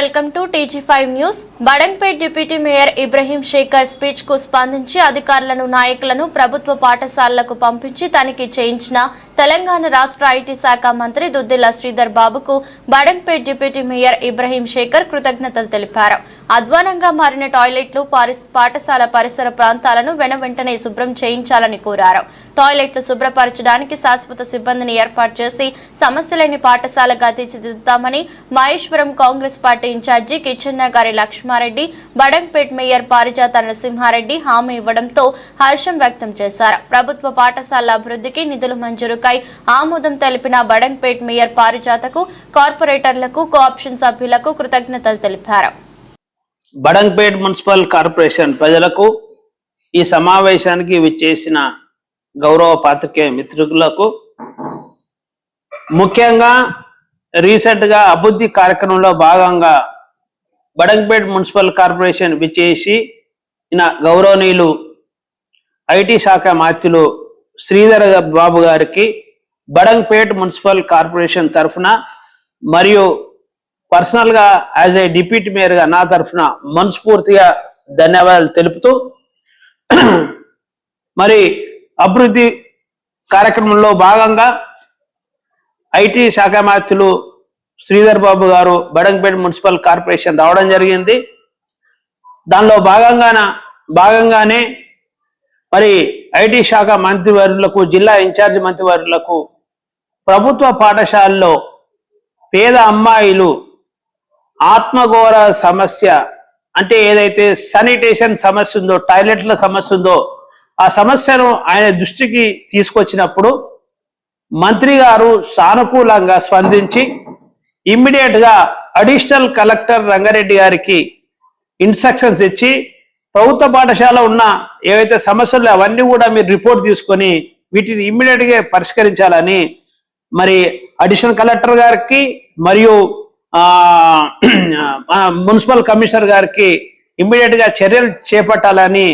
Welcome to TG five news. Badangpet deputy mayor Ibrahim Shekhar స్పీచ్కు స్పందించి అధికారులను నాయకులను ప్రభుత్వ పాఠశాలలకు పంపించి తనిఖీ చేయించిన తెలంగాణ రాష్ట్ర ఐటీ శాఖ మంత్రి దుద్దిల శ్రీధర్ బాబుకు బడంగ్పేట్ డిప్యూటీ మేయర్ ఇబ్రహీం శేఖర్ కృతజ్ఞతలు తెలిపారు. అధ్వానంగా మారిన టాయిలెట్లు పారిస్- పాఠశాల పరిసర ప్రాంతాలను వెనువెంటనే శుభ్రం చేయించాలని కోరారు. టాయిలెట్లు శుభ్రపరచడానికి శాశ్వత సిబ్బందిని ఏర్పాటు చేసి సమస్యలేని పాఠశాలగా తీర్చిదిద్దుతామని Maheshwaram Congress party in charge Kichenna గారి లక్ష్మారెడ్డి బడంపేట్ మేయర్ పారిజాత నరసింహారెడ్డి హామీ ఇవ్వడంతో హర్షం వ్యక్తం చేశారు. ప్రభుత్వ పాఠశాల అభివృద్ధికి నిధులు మంజూరుకై ఆమోదం తెలిపిన బడంపేట్ మేయర్ పారిజాతకు కార్పొరేటర్లకు కోఆప్షన్ సభ్యులకు కృతజ్ఞతలు తెలిపారు. బడంగ్పేట్ మున్సిపల్ కార్పొరేషన్ ప్రజలకు ఈ సమావేశానికి విచ్చేసిన గౌరవ పాత్రికేయ మిత్రులకు ముఖ్యంగా రీసెంట్గా అభివృద్ధి కార్యక్రమంలో భాగంగా బడంగ్పేట్ మున్సిపల్ కార్పొరేషన్ విచ్చేసి గౌరవనీయులు ఐటీ శాఖ మాత్యులు శ్రీధర్ బాబు గారికి బడంగ్పేట్ మున్సిపల్ కార్పొరేషన్ తరఫున మరియు పర్సనల్గా యాజ్ ఏ డిప్యూటీ మేయర్గా నా తరఫున మనస్ఫూర్తిగా ధన్యవాదాలు తెలుపుతూ మరి అభివృద్ధి కార్యక్రమంలో భాగంగా ఐటీ శాఖ మాత్రులు శ్రీధర్ బాబు గారు బడంగపేట మున్సిపల్ కార్పొరేషన్ రావడం జరిగింది. దానిలో భాగంగాన భాగంగానే మరి ఐటీ శాఖ మంత్రివర్యులకు జిల్లా ఇన్ఛార్జ్ మంత్రివర్యులకు ప్రభుత్వ పాఠశాలలో పేద అమ్మాయిలు ఆత్మఘోర సమస్య అంటే ఏదైతే శానిటేషన్ సమస్య ఉందో టాయిలెట్ల సమస్య ఉందో ఆ సమస్యను ఆయన దృష్టికి తీసుకొచ్చినప్పుడు మంత్రి గారు సానుకూలంగా స్పందించి ఇమ్మీడియట్గా అడిషనల్ కలెక్టర్ రంగారెడ్డి గారికి ఇన్స్ట్రక్షన్స్ ఇచ్చి ప్రభుత్వ పాఠశాల ఉన్న ఏవైతే సమస్యలు అవన్నీ కూడా మీరు రిపోర్ట్ తీసుకొని వీటిని ఇమ్మీడియట్గా పరిష్కరించాలని మరి అడిషనల్ కలెక్టర్ గారికి మరియు మున్సిపల్ కమిషనర్ గారికి ఇమ్మీడియట్గా చర్యలు చేపట్టాలని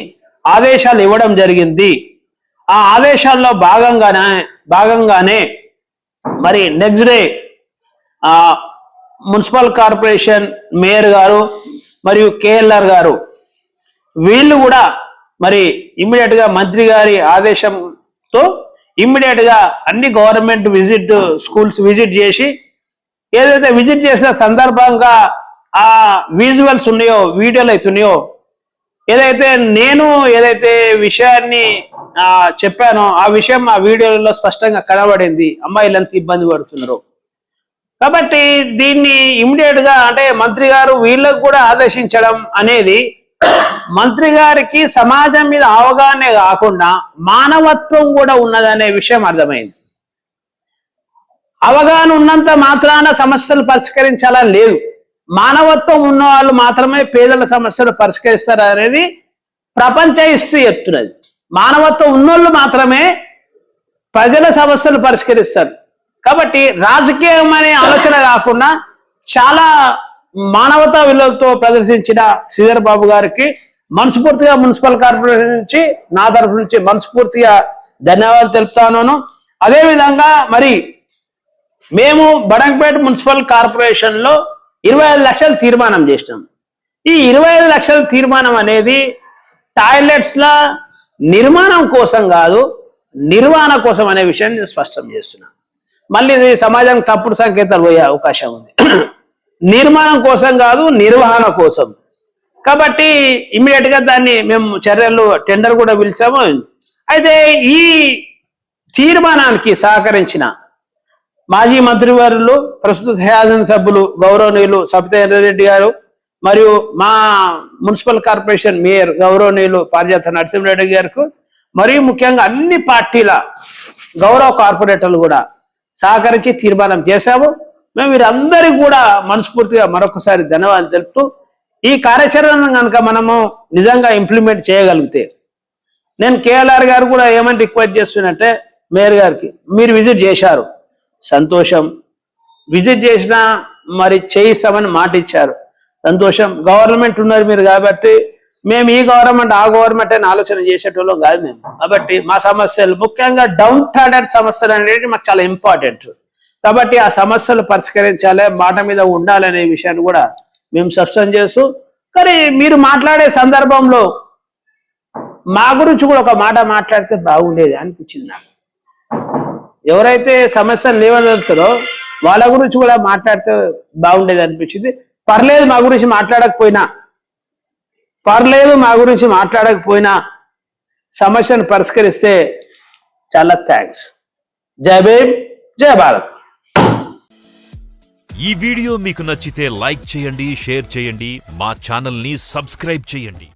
ఆదేశాలు ఇవ్వడం జరిగింది. ఆ ఆదేశాల్లో భాగంగానే భాగంగానే మరి next day municipal corporation mayor గారు మరియు కేఎల్ఆర్ గారు వీళ్ళు కూడా మరి ఇమ్మీడియట్గా మంత్రి గారి ఆదేశంతో ఇమ్మీడియట్గా అన్ని గవర్నమెంట్ విజిట్ స్కూల్స్ విజిట్ చేసి ఏదైతే విజిట్ చేసిన సందర్భంగా ఆ విజువల్స్ ఉన్నాయో వీడియోలు అవుతున్నాయో ఏదైతే నేను ఏదైతే విషయాన్ని చెప్పానో ఆ విషయం ఆ వీడియోలలో స్పష్టంగా కనబడింది. అమ్మాయిలు ఎంత ఇబ్బంది పడుతున్నారు? కాబట్టి దీన్ని ఇమ్మీడియట్గా అంటే మంత్రి గారు వీళ్ళకు కూడా ఆదేశించడం అనేది మంత్రి గారికి సమాజం మీద అవగాహనే కాకుండా మానవత్వం కూడా ఉన్నదనే విషయం అర్థమైంది. అవగాహన ఉన్నంత మాత్రాన సమస్యలు పరిష్కరించాలని లేదు. మానవత్వం ఉన్న వాళ్ళు మాత్రమే పేదల సమస్యలు పరిష్కరిస్తారు అనేది ప్రపంచ హిస్టరీ చెప్తున్నది. మానవత్వం ఉన్నోళ్ళు మాత్రమే ప్రజల సమస్యలు పరిష్కరిస్తారు. కాబట్టి రాజకీయం అనే ఆలోచన కాకుండా చాలా మానవతా విలువలతో ప్రదర్శించిన శ్రీధర్ బాబు గారికి మనస్ఫూర్తిగా మున్సిపల్ కార్పొరేషన్ నుంచి నా తరఫు నుంచి మనస్ఫూర్తిగా ధన్యవాదాలు తెలుపుతాను. అదేవిధంగా మరి మేము బడంపేట మున్సిపల్ కార్పొరేషన్లో ఇరవై ఐదు లక్షలు తీర్మానం చేసినాం. ఈ ఇరవై ఐదు లక్షల తీర్మానం అనేది టాయిలెట్స్ల నిర్మాణం కోసం కాదు నిర్వహణ కోసం అనే విషయాన్ని నేను స్పష్టం చేస్తున్నా. మళ్ళీ ఇది సమాజానికి తప్పుడు సంకేతాలు పోయే అవకాశం ఉంది. నిర్మాణం కోసం కాదు నిర్వహణ కోసం. కాబట్టి ఇమ్మీడియట్గా దాన్ని మేము చర్యలు టెండర్ కూడా పిలిచాము. అయితే ఈ తీర్మానానికి సహకరించిన మాజీ మంత్రివర్యులు ప్రస్తుత శాసన సభ్యులు గౌరవనీయులు సబితారెడ్డి రెడ్డి గారు మరియు మా మున్సిపల్ కార్పొరేషన్ మేయర్ గౌరవనీయులు పారిజాత నరసింహారెడ్డి గారికి మరియు ముఖ్యంగా అన్ని పార్టీల గౌరవ కార్పొరేటర్లు కూడా సహకరించి తీర్మానం చేశాము. మేము వీరందరికీ కూడా మనస్ఫూర్తిగా మరొకసారి ధన్యవాదాలు తెలుపుతూ ఈ కార్యాచరణను కనుక మనము నిజంగా ఇంప్లిమెంట్ చేయగలిగితే నేను కేఎల్ఆర్ గారు కూడా ఏమని రిక్వెస్ట్ చేస్తున్నట్టే మేయర్ గారికి మీరు విజిట్ చేశారు. సంతోషం. విజిట్ చేసినా మరి చేయిస్తామని మాట ఇచ్చారు సంతోషం. గవర్నమెంట్ ఉన్నారు మీరు కాబట్టి మేము ఈ గవర్నమెంట్ ఆ గవర్నమెంట్ అని ఆలోచన చేసేటోళ్ళం కాదు మేము. కాబట్టి మా సమస్యలు ముఖ్యంగా డౌన్ టాడెడ్ సమస్యలు అనేవి మాకు చాలా ఇంపార్టెంట్. కాబట్టి ఆ సమస్యలు పరిష్కరించాలి మాట మీద ఉండాలనే విషయాన్ని కూడా మేము స్పష్టం చేస్తూ కానీ మీరు మాట్లాడే సందర్భంలో మా గురించి కూడా ఒక మాట మాట్లాడితే బాగుండేది అనిపించింది నాకు. ఎవరైతే సమస్యలు లేవనెత్తారో వాళ్ళ గురించి కూడా మాట్లాడితే బాగుండేది అనిపించింది. పర్లేదు మా గురించి మాట్లాడకపోయినా పర్లేదు మా గురించి మాట్లాడకపోయినా సమస్యను పరిష్కరిస్తే చాలా థ్యాంక్స్. జై భీమ్ జై భారత్. ఈ వీడియో మీకు నచ్చితే లైక్ చేయండి షేర్ చేయండి మా ఛానల్ని సబ్స్క్రైబ్ చేయండి.